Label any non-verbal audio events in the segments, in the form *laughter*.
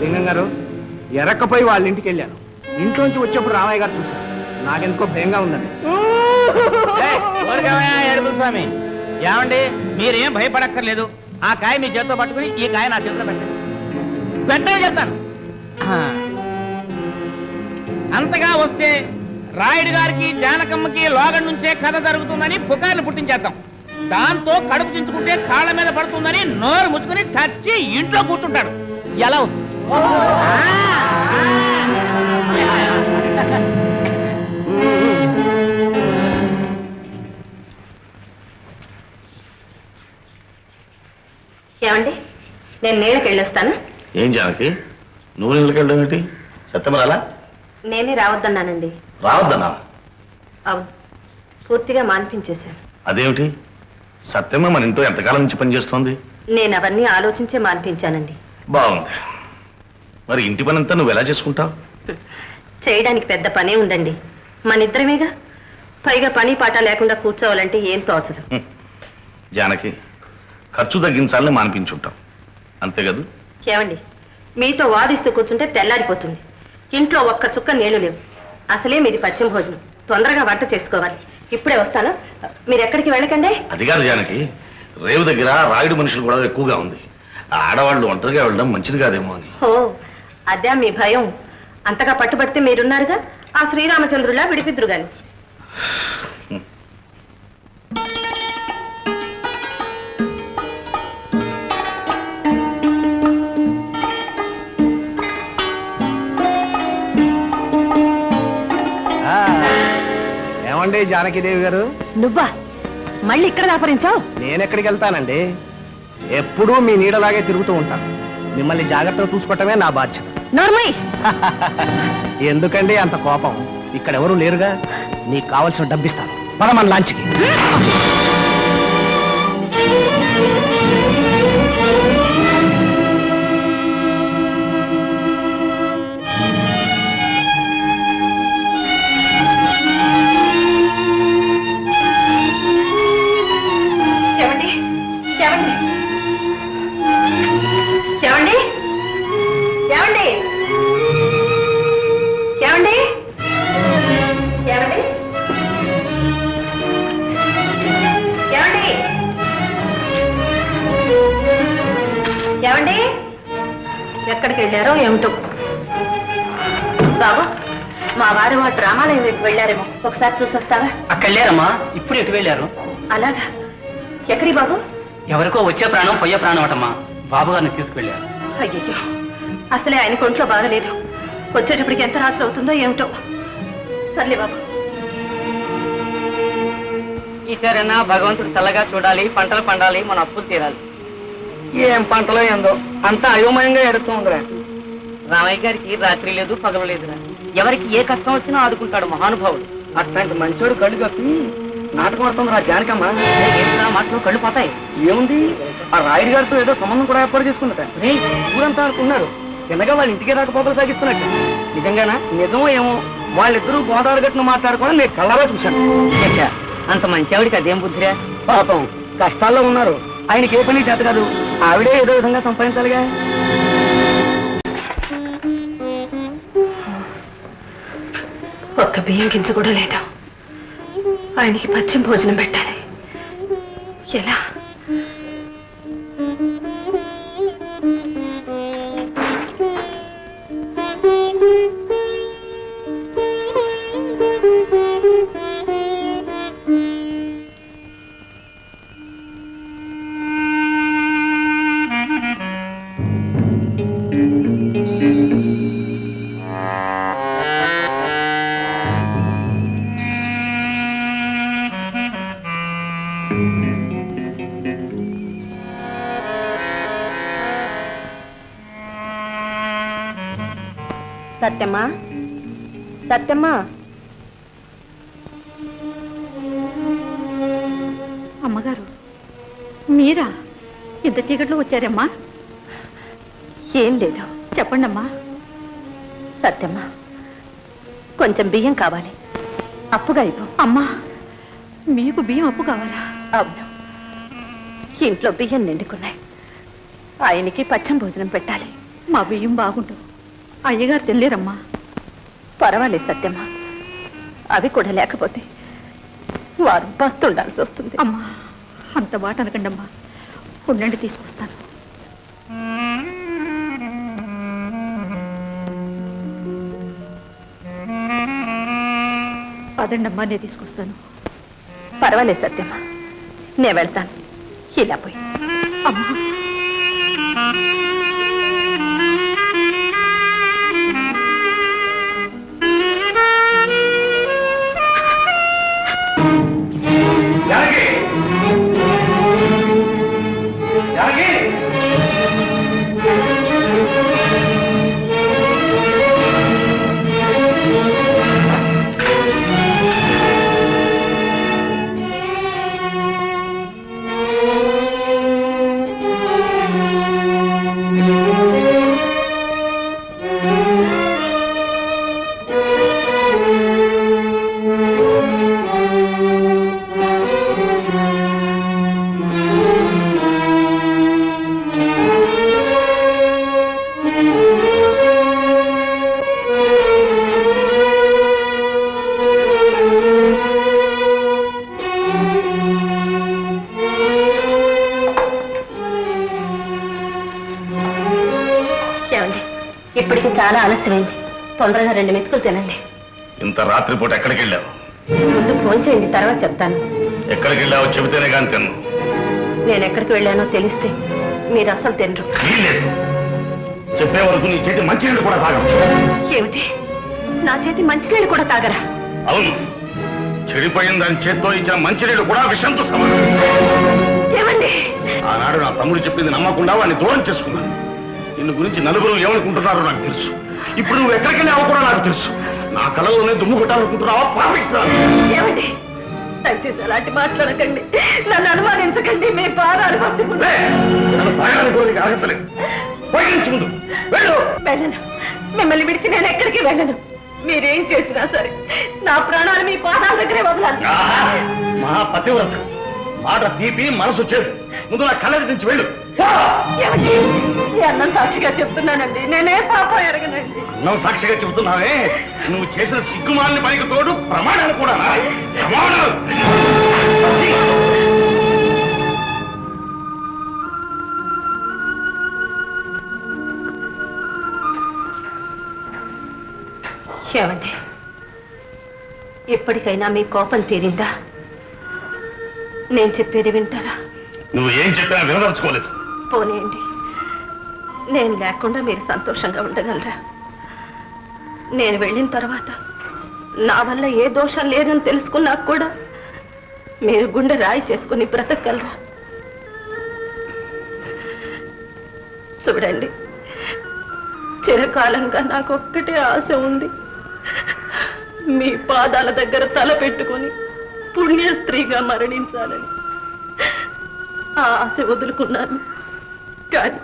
లింగం గారు ఎరక్కపోయి వాళ్ళ ఇంటికి వెళ్ళాను. ఇంట్లోంచి వచ్చేప్పుడు రామయ్య గారు చూశాను నాకెందుకో భయంగా ఉందండి. స్వామి. ఏమండి మీరేం భయపడక్కర్లేదు. ఆ కాయ మీ చేతితో పట్టుకుని ఈ కాయ నా చేతిలో పెట్టండి. వెంటనే చెప్తాను. అంతగా వస్తే రాయుడు గారికి జానకమ్మకి లోగం నుంచే కథ జరుగుతుందని పుకార్లు పుట్టించేద్దాం. దాంతో కడుపు చించుకుంటే కాళ్ళ మీద పడుతుందని నోరు ముచ్చుకుని చచ్చి ఇంట్లో కూర్చుంటాడు. ఎలా ఉంది? ఏమండి? నేను నీళ్ళకి వెళ్ళొస్తాను ఏం జానకి? నువ్వు నీళ్ళకి వెళ్ళడం ఏంటి సత్యమరాలా? నేనే రావద్దన్నానండి. రావద్దనా? అవును పూర్తిగా మాన్పించేశాను. అదేమిటి? సత్యమ్మ మన ఇంట్లో ఎంతకాలం నుంచి పనిచేస్తోంది? నేను అవన్నీ ఆలోచించే మాన్పించానండి. బాగుంది. మరి ఇంటి పనంతా నువ్వు ఎలా చేసుకుంటావు? చేయడానికి పెద్ద పనే ఉందండి. మన ఇద్దరమేగా పైగా పని పాట లేకుండా కూర్చోవాలంటే ఏం తోచదు. జానకి ఖర్చు తగ్గించాలని మానిపించుంటాం అంతే కదా? ఏమండి? మీతో వాదిస్తూ కూర్చుంటే తెల్లారిపోతుంది. ఇంట్లో ఒక్క చుక్క నీళ్ళు లేవు. అసలే మీది పశ్చిమ భోజనం. తొందరగా వంట చేసుకోవాలి. ఇప్పుడే వస్తాను. మీరు ఎక్కడికి వెళ్ళకండి. అది కాదు జానకి. రేవు దగ్గర రాయుడు మనుషులు కూడా ఎక్కువగా ఉంది. ఆడవాళ్ళు ఒంటరిగా వెళ్ళడం మంచిది కాదేమో అని. ఓ అదే మీ భయం. అంతగా పట్టుబడితే మీరున్నారుగా? ఆ శ్రీరామచంద్రులా విడిపిద్దురు గాని. ఏమండి జానకిదేవి గారు? నువ్వా? మళ్ళీ ఇక్కడ దాపరించావు? నేను ఎక్కడికి వెళ్తానండి? ఎప్పుడూ మీ నీడలాగే తిరుగుతూ ఉంటాను. మిమ్మల్ని జాగ్రత్తగా చూసుకోవటమే నా బాధ్యత. నోర్మయ్ *laughs* ఎందుకండి అంత కోపం? ఇక్కడ ఎవరు లేరుగా? నీకు కావలసిన డబ్బిస్తాను. మన మన లాంచ్కి. ఎక్కడికి వెళ్ళారో ఏమిటో. బాబు మా వారు మా డ్రామాలయం వైపు వెళ్ళారేమో. ఒకసారి చూసొస్తావా? అక్కడ లేరమ్మా ఇప్పుడు ఎటు వెళ్ళారు? అలాగా. ఎక్కడి బాబు? ఎవరికో వచ్చే ప్రాణం పోయే ప్రాణం అటమ్మా. బాబు గారిని తీసుకువెళ్ళారు. అయ్యో అసలే ఆయన కొంట్లో బాగలేదు. వచ్చేటప్పటికి ఎంత రాత్రి అవుతుందో ఏమిటో. సర్లే బాబు. ఈసారైనా భగవంతుడు చల్లగా చూడాలి పంటలు పండాలి మన అప్పులు తీరాలి. ఏం పంటలో ఏందో అంతా అయోమయంగా ఎడుతుందిరా రామయ్య గారికి రాత్రి లేదు పగలు లేదురా. ఎవరికి ఏ కష్టం వచ్చినా ఆదుకుంటాడు మహానుభావుడు. అట్లాంటి మంచోడు కళ్ళు కప్పి నాటకం ఆడుతుంది రా జానకమ్మ మాటలు కళ్ళు పోతాయి? ఏముంది? ఆ రాయుడు గారితో ఏదో సంబంధం కూడా ఏర్పాటు చేసుకున్నట రే ఊరంతా అనుకున్నారు తినగా వాళ్ళ ఇంటికి రాకపోకలు సాగిస్తున్నట్టు. నిజంగానా? నిజమో ఏమో? వాళ్ళిద్దరూ గోదావరి గట్టును మాట్లాడుకోవడం నేను కళ్ళారా చూశాను. అంత మంచి ఆవిడికి అదేం బుద్ధిరా? పాపం కష్టాల్లో ఉన్నారు. ఆయనకి ఏ పని చేత కాదు. ఆవిడే ఏదో విధంగా సంపాదించాలిగా. ఒక్క బియ్యం గింజ కూడా లేదా? ఆయనకి పచ్చిం భోజనం పెట్టాలి. ఎలా? సత్యమ్మా సత్యమ్మా అమ్మగారు మీరా? ఇంత చీకట్లో వచ్చారమ్మా? ఏం లేదు. చెప్పండమ్మా. సత్యమ్మా కొంచెం బియ్యం కావాలి. అప్పుగా ఇవ్వు. అమ్మా మీకు బియ్యం అప్పు కావాలా? అవును. ఇంట్లో బియ్యం నిండుకున్నాయి. ఆయనకి పచ్చం భోజనం పెట్టాలి. మా బియ్యం బాగుండు అయ్యగారు తినలేరమ్మా పర్వాలేదు సత్యమ్మా. అవి కూడా లేకపోతే వారు బస్తుండాల్సి వస్తుంది. అమ్మా అంత మాట అనకండి అమ్మా ఉండండి తీసుకొస్తాను. పదండి అమ్మా నేను తీసుకొస్తాను. పర్వాలేదు సత్యమ్మా. నేను వెళ్తాను. ఇలా పోయి. అమ్మా. ఆలస్యమైంది తొందరగా రెండు మెతుకులు తినండి. ఇంత రాత్రిపూట ఎక్కడికి వెళ్ళావు ముందు ఫోన్ చేయండి తర్వాత చెప్తాను. ఎక్కడికి వెళ్ళావో చెబితేనే కానీ తిన్ను. నేను ఎక్కడికి వెళ్ళానో తెలిస్తే మీరు అసలు తినరు. వీల్లేదు. చెప్పే వరకు నీ చేతి మంచినీళ్ళు కూడా తాగం ఏమిటి? నా చేతి మంచినీళ్ళు కూడా తాగరా? అవును. చెడిపోయిన దాని చేత్తో ఇచ్చిన మంచినీళ్ళు కూడా విషంతో సమానం. ఏమండి? ఆనాడు నా తమ్ముడు చెప్పింది నమ్మకుండా వాడిని దూరం చేసుకున్నాను. నిన్ను గురించి నలుగురు ఏమనుకుంటున్నారో నాకు తెలుసు. ఇప్పుడు నువ్వు ఎక్కడికి వెళ్ళావో కూడా నాకు తెలుసు. నా కళలోనే దుమ్ము కొట్టాలనుకుంటున్నావా? పాపిస్తున్నాను ఏమండి? దయచేసి అలాంటి మాట్లాడకండి. నన్ను అనుమానించకండి. మీ ముందు. వెళ్ళు. వెళ్ళను. మిమ్మల్ని విడిచి నేను ఎక్కడికి వెళ్ళను. మీరేం చేసినా సరే నా ప్రాణాలు మీ పాదాల దగ్గరే వదలాలి. మహా పతివ్రత మాట తీపి మనసు చేదు. ముందు నా కళ్ళ నుంచి వెళ్ళు. అన్నం సాక్షిగా చెప్తున్నానండి. నేనే పాపం ఎరగనండి. అన్నం సాక్షిగా చెబుతున్నావే? నువ్వు చేసిన సిగ్గుమాలని పనికి తోడు ప్రమాణాలు కూడా ప్రమాణాలు. ఏమండి? ఇప్పటికైనా మీ కోపం తీరిందా? నేను చెప్పేది వింటారా? నువ్వు ఏం చెప్పినా వినదలుచుకోలేదు. పోనీయండి. నేను లేకుండా మీరు సంతోషంగా ఉండగలరా? నేను వెళ్ళిన తర్వాత నా వల్ల ఏ దోషం లేదని తెలుసుకున్నా కూడా మీరు గుండె రాయి చేసుకుని బ్రతకగలరా. చూడండి చిరకాలంగా నాకు ఒక్కటే ఆశ ఉంది. మీ పాదాల దగ్గర తల పెట్టుకొని పుణ్య స్త్రీగా మరణించాలని. ఆ ఆశ వదులుకున్నాను. కానీ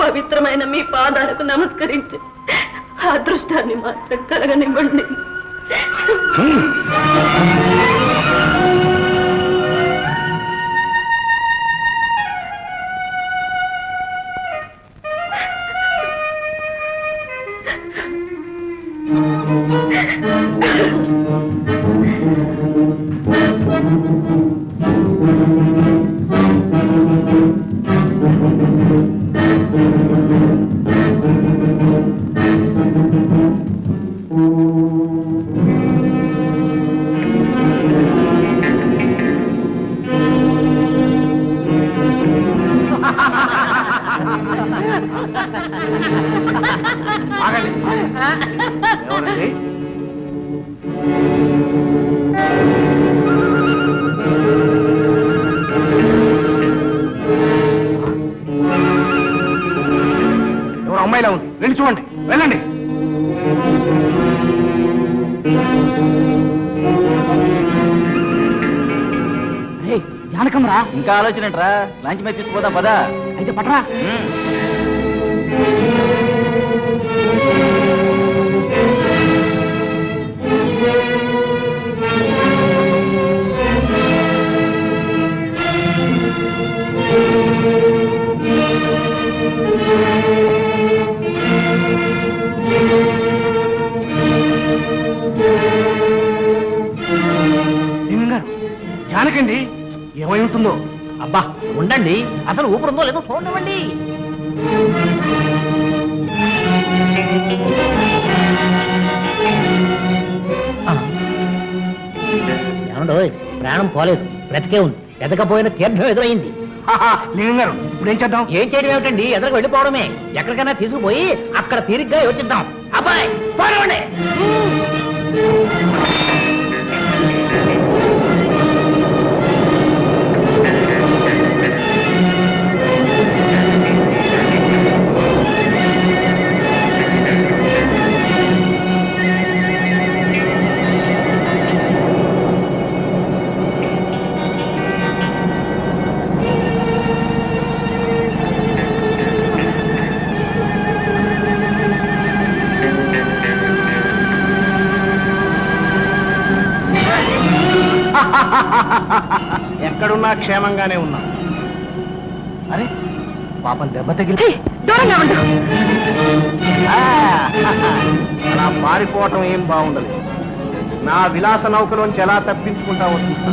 పవిత్రమైన మీ పాదాలకు నమస్కరించి ఆ అదృష్టాన్ని మాత్రం కలగనివ్వండి. ఇంకా ఆలోచన ఏంట్రా లంచ్ మీద తీసుకుపోదాం పదా. అయితే పట్రా. జానకండి ఏమై ఉంటుందో? అబ్బా ఉండండి. అసలు ఊపిరుందో లేదో చూడండి. ఏమండో ప్రాణం పోలేదు. బ్రతికే ఉంది. ఎదకపోయిన తీర్థం ఎదురైంది గారు ఇప్పుడు ఏం చేద్దాం? ఏం చేయడం ఏమిటండి? ఎదరకు వెళ్ళిపోవడమే. ఎక్కడికైనా తీసుకుపోయి అక్కడ తీరిగ్గా యోచిద్దాం. అబ్బాయి పోనివ్వండి. క్షేమంగానే ఉన్నాం. అరే పాపం దెబ్బ తగిలి దూరంగా ఉండు. ఆ, అలా పారిపోవటం ఏం బాగుండదు. నా విలాస నౌకలోంచి ఎలా తప్పించుకుంటా వస్తున్నా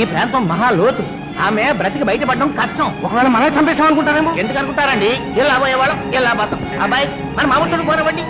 ఈ ప్రాంతం మహా లోతు. ఆమె బ్రతికి బయటపడడం కష్టం. ఒకవేళ మనమే చంపేసాం అనుకుంటారేమో ఎందుకు అనుకుంటారండి ఇలా పోయేవాళ్ళం ఇలా పోతాం అబ్బాయి మన మామూలు పోనివ్వండి.